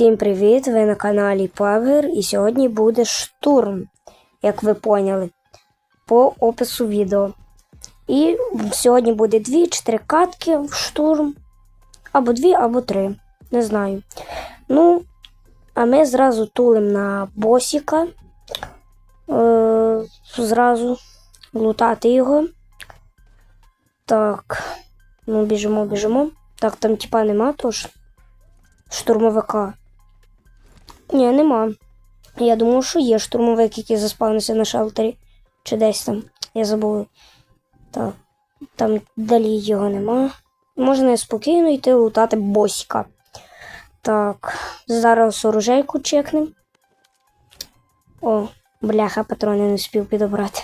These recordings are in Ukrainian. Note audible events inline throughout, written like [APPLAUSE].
Всім привіт! Ви на каналі Павер і сьогодні буде штурм, як ви поняли, по опису відео. І сьогодні буде 2-4 катки в штурм. Або 2, або 3. Не знаю. Ну, а ми зразу тулим на босіка. Е, зразу лутати його. Так. Ну, біжимо, біжимо. Так, там типа нема тож. Штурмовика. Ні, нема. Я думав, що є штурмовик, який заспавнився на шелтері. Чи десь там. Я забув. Так. Там далі його нема. Можна спокійно йти лутати босіка. Так. Зараз оружейку чекнем. О, бляха, патрони не спів підобрати.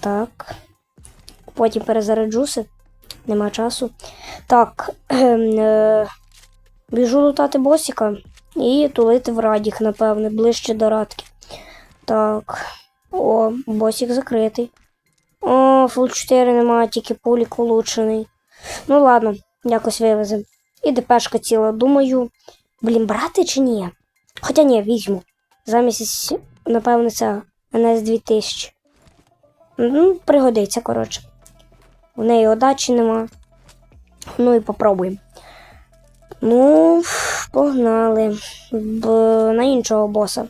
Так. Потім перезаряджуся. Нема часу. Так. [CLEARS THROAT] ем, е, Біжу лутати босіка і тулити в радік, напевне, ближче до радки. Так. О, босік закритий. О, фул 4 немає, тільки пулік улучшений. Ну ладно, якось вивеземо. І ДПшка ціла. Думаю, блін, брати чи ні? Хоча ні, візьму. Замість, напевне, це НС 2000. Ну, пригодиться, коротше. У неї удачі нема. Ну і попробуємо. Ну, погнали. Б... на іншого боса.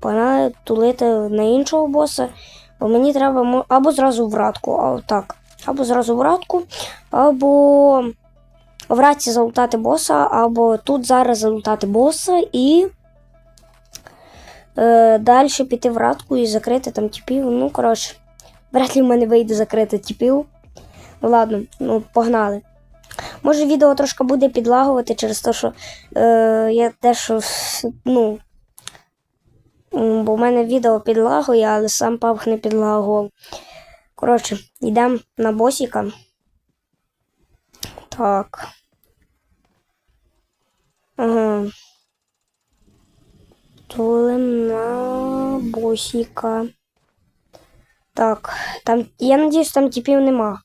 Погнали тулити на іншого боса. Бо мені треба або зразу в радку, а, так. Або зразу в радку, або в радці залутати боса, або тут зараз залутати боса і е, далі піти в радку і закрити там тіпів. Ну, коротше, вряд ли в мене вийде закрити тіпів. Ну ладно, ну погнали. Може, відео трошки буде підлагувати через те, що е, я дещо, ну. Бо в мене відео підлагує, але сам павх не підлагував. Коротше, йдемо на босіка. Так. Ага. Тулим на босіка. Так, там. Я надіюсь, там типів нема.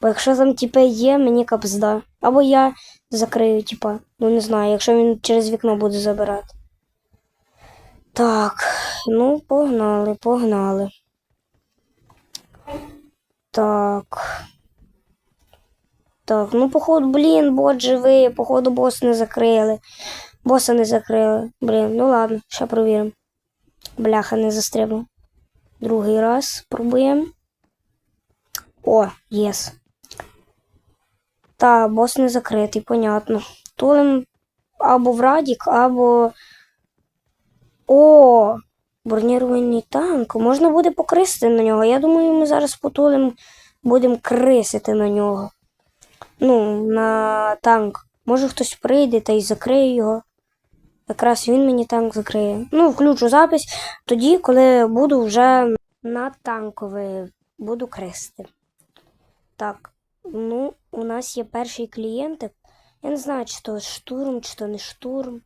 Бо якщо там типи є, мені капзда. Або я закрию, типа. Ну не знаю, якщо він через вікно буде забирати. Так, ну, погнали, погнали. Так. Так, ну, походу, блін, бот живий, походу, бос не закрили. Боса не закрили. Блін, ну ладно, ще провіримо. Бляха, не застрибнув. Другий раз пробуємо. О, єс. Та, бос не закритий, понятно. Тулим або в радік, або. О! Бронірований танк. Можна буде покрисити на нього. Я думаю, ми зараз потулим будемо крисити на нього. Ну, на танк. Може хтось прийде та й закриє його. Якраз він мені танк закриє. Ну, включу запись тоді, коли буду вже на танковий буду кресити. Так, ну, у нас є перший клієнтик. Я не знаю, чи то штурм, чи то не штурм.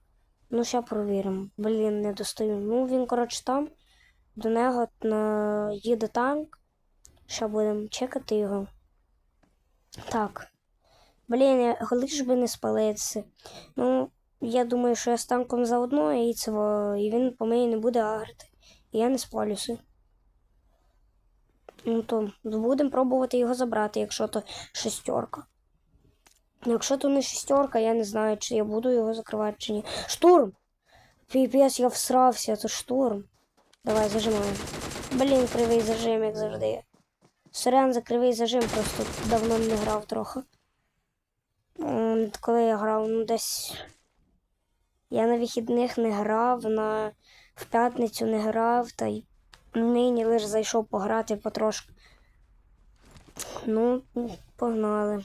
Ну, ще провіримо. Блін, не достаю. Ну, він, коротше, там. До нього на... їде танк. Ще будемо чекати його. Так. Блін, лиш би не спалитися. Ну, я думаю, що я з танком заодно, і, це, і він по мені не буде агрити. І я не спалюся. Ну то будемо пробувати його забрати, якщо то шестерка. Якщо то не шестерка, я не знаю, чи я буду його закривати чи ні. Штурм! Піпець, я всрався, це штурм. Давай, зажимаємо. Блін, кривий зажим, як завжди. Сорян за кривий зажим, просто давно не грав трохи. Коли я грав, ну десь. Я на вихідних не грав, на... в п'ятницю не грав, та й нині лише зайшов пограти потрошки. Ну, погнали.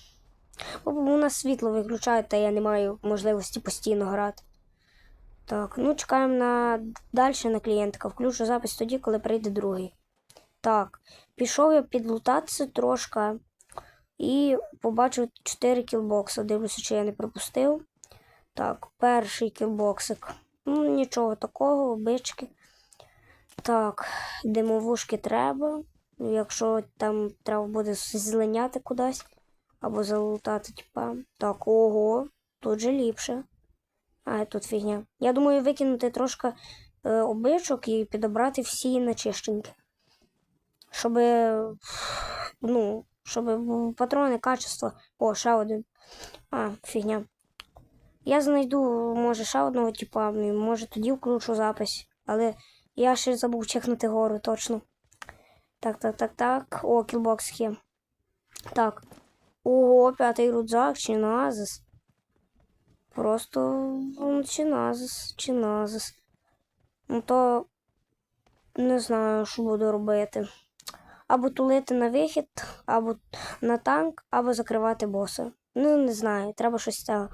Бо у нас світло виключають, та я не маю можливості постійно грати. Так, ну чекаємо на далі на клієнтка. Включу запис тоді, коли прийде другий. Так, пішов я підлутатися трошки і побачив 4 кілбокса. Дивлюся, чи я не пропустив. Так, перший кілбоксик. Ну, нічого такого, бички. Так, димовушки треба. Ну, Якщо там треба буде зеленяти кудись або залутати, типа. Так, ого. тут же ліпше. А, тут фігня. Я думаю, викинути трошки е, обичок і підобрати всі начищеньки. Щоб, ну, щоб патрони качество. О, ще один. А, фігня. Я знайду, може, ще одного типа, може тоді включу запись. Але я ще забув чекнути гору, точно. Так, так, так, так. О, кілбокс є. Так. Ого, п'ятий рюкзак, чи назис. Просто ну, чи назис, чи назис. Ну то не знаю, що буду робити. Або тулити на вихід, або на танк, або закривати боса. Ну, не знаю, треба щось з цього.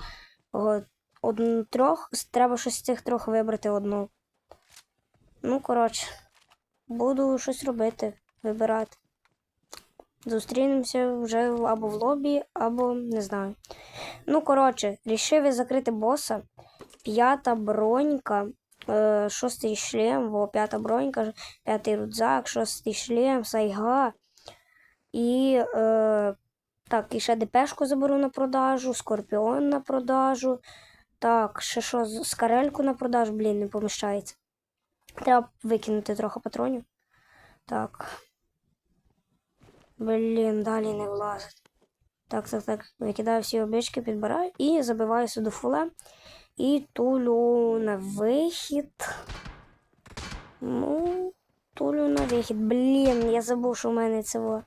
Ого, Од... трьох, треба щось з цих трьох вибрати одну. Ну, коротше, буду щось робити, вибирати. Зустрінемося вже або в лобі, або не знаю. Ну, коротше, рішив я закрити боса. П'ята бронька, е, шостий шлем, во, п'ята бронька, п'ятий рюкзак, шостий шлем, сайга. І е, так, і ще ДПшку заберу на продажу, скорпіон на продажу. Так, ще що, скарельку на продажу, блін, не поміщається. Треба викинути трохи патронів. Так. Блін, далі не влазить. Так, так, так. Викидаю всі обички, підбираю і забиваю сюди фуле. І тулю на вихід. Ну, тулю на вихід. Блін, я забув, що в мене було.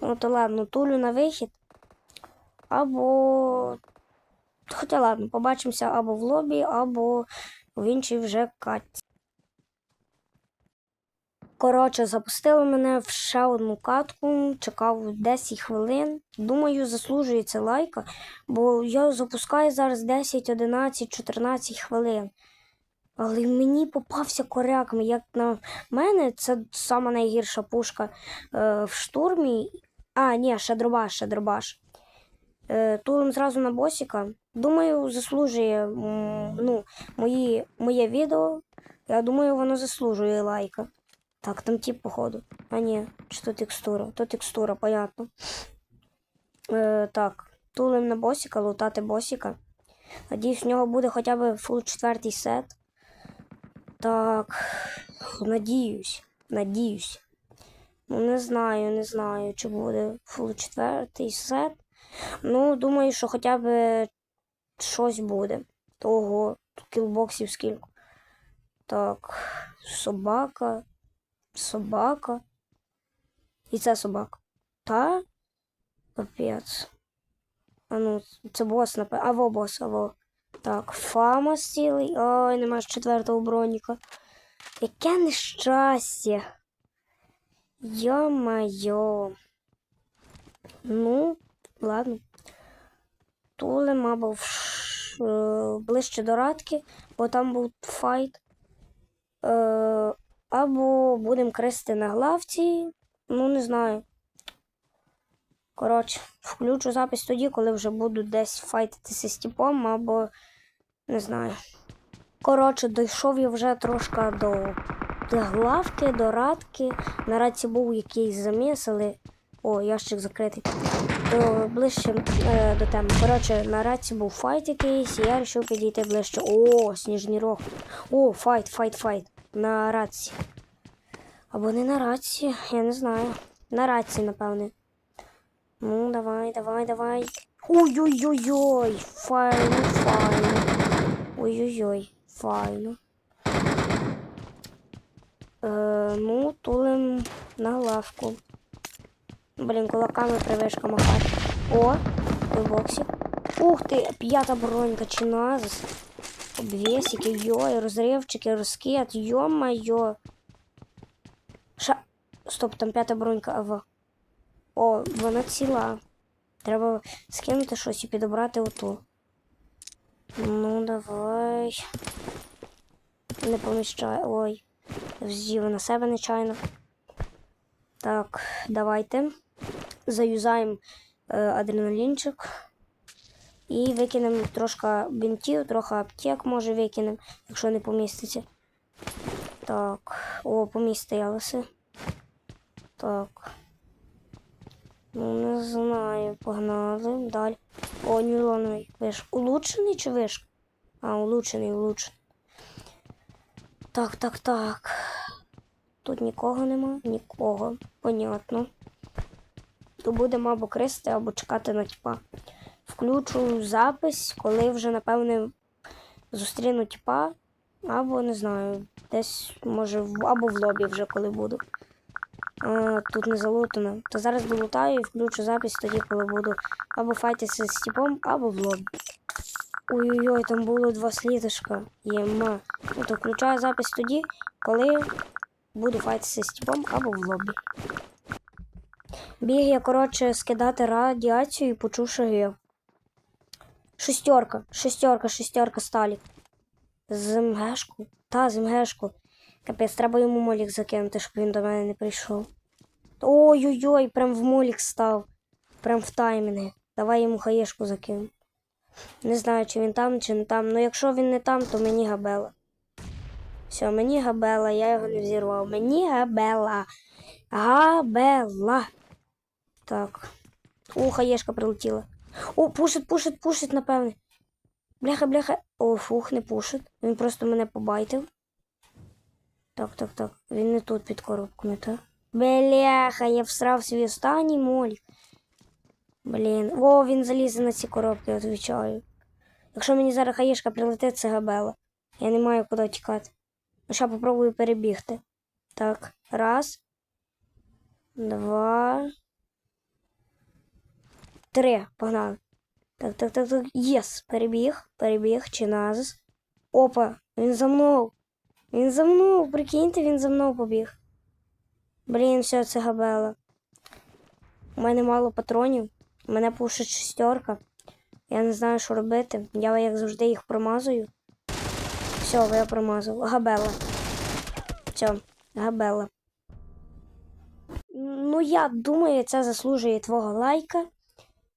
Ну, то ладно, тулю на вихід. Або. Хоча ладно, побачимося або в лобі, або в іншій вже катці. Коротше, запустили мене в ще одну катку, чекав 10 хвилин. Думаю, заслужується лайка, бо я запускаю зараз 10, 11, 14 хвилин. Але мені попався коряк. Як на мене, це сама найгірша пушка е, в штурмі. А, ні, ще дробаш, ще дробаш. Е, тулим зразу на босіка. Думаю, заслужує ну, мої, моє відео. Я думаю, воно заслужує лайка. Так, там тип, походу. А ні, чи то текстура? То текстура, понятно. Е, так, тулим на босіка, лутати босіка. Надіюсь, в нього буде хоча б фул четвертий сет. Так, надіюсь, надіюсь. Ну, не знаю, не знаю, чи буде фул четвертий сет. Ну, думаю, що хоча б щось буде. Того, кілбоксів скільки. Так, собака, собака. І це собака. Та? Капець. А ну, це бос, напевно. Аво бос, аво. Так, Фамас цілий. Ой, нема ж четвертого броніка. Яке нещастя. Йо-майо. Ну, ладно. Тулем або в ш- е, ближче до радки, бо там був файт. Е, або будемо крести на главці. Ну, не знаю. Коротше, включу запис тоді, коли вже буду десь файтитися з типом, або не знаю. Коротше, дійшов я вже трошки до, главки, до радки. На радці був якийсь заміс, але. О, ящик закритий. То ближче е, до теми. Коротше, на радці був файт якийсь, і я вирішив підійти ближче. О, сніжний рог. О, файт, файт, файт. На радці. Або не на радці, я не знаю. На радці, напевне. Ну, давай, давай, давай. Ой-ой-ой-ой, файно, файно. Ой-ой-ой, файно. Е, ну, тулим на лавку. Блін, кулаками привишка махати. О, боксі. Ух ти, п'ята бронька, чи назис. Обвесики, йой, розривчики, розкид, йо-майо. Ша... Стоп, там п'ята бронька, ава. О, вона ціла. Треба скинути щось і підобрати оту. Ну, давай. Не поміщай. Ой. Взів на себе нечайно. Так, давайте. Заюзаємо е, адреналінчик. І викинемо трошки бінтів, трохи аптек може викинемо, якщо не поміститься. Так. О, помістилося. Так. Ну, не знаю, погнали. Далі. О, нейлоновий виш. Улучшений чи виш? А, улучшений, улучшений. Так, так, так. Тут нікого нема, нікого. Понятно. То будемо або крести, або чекати на тіпа. Включу запис, коли вже, напевне, зустріну тіпа, або не знаю, десь, може, або в лобі вже коли буду. А, тут не залутано. То зараз долутаю і включу запис тоді, коли буду або файтитися з тіпом, або в лобі. Ой-ой-ой, там було два слідишка. Єма. Ну, то включаю запис тоді, коли буду файтитися з тіпом або в лобі. Біг я, коротше, скидати радіацію і почув шаги. Шестерка, шестерка, шестерка сталік. З МГшку? Та, з МГшку. Капець, треба йому молік закинути, щоб він до мене не прийшов. Ой-ой-ой, прям в молік став. Прям в таймінги. Давай йому хаєшку закину. Не знаю, чи він там, чи не там. Ну якщо він не там, то мені габела. Все, мені габела, я його не взірвав. Мені габела. Габела. Так. О, хаєшка прилетіла. О, пушить, пушить, пушить, напевне. Бляха, бляха. О, фух, не пушить. Він просто мене побайтив. Так, так, так. Він не тут під коробками, так? Бляха, я всрав свій останній молік. Блін. О, він залізе на ці коробки, відвічаю. Якщо мені зараз хаєшка прилетить, це габела. Я не маю куди тікати. Ну, ще попробую перебігти. Так, раз. Два. Три. Погнали. Так, так, так, так. Єс. Перебіг, перебіг, чи назис. Опа, він за мною. Він за мною, прикиньте, він за мною побіг. Блін, все, це габела. У мене мало патронів. У Мене пушить шестерка. Я не знаю, що робити. Я як завжди їх промазую. Все, я промазав. Габела. Все, габела. Ну, я думаю, це заслужує твого лайка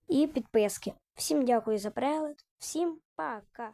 і підписки. Всім дякую за перегляд. Всім пока.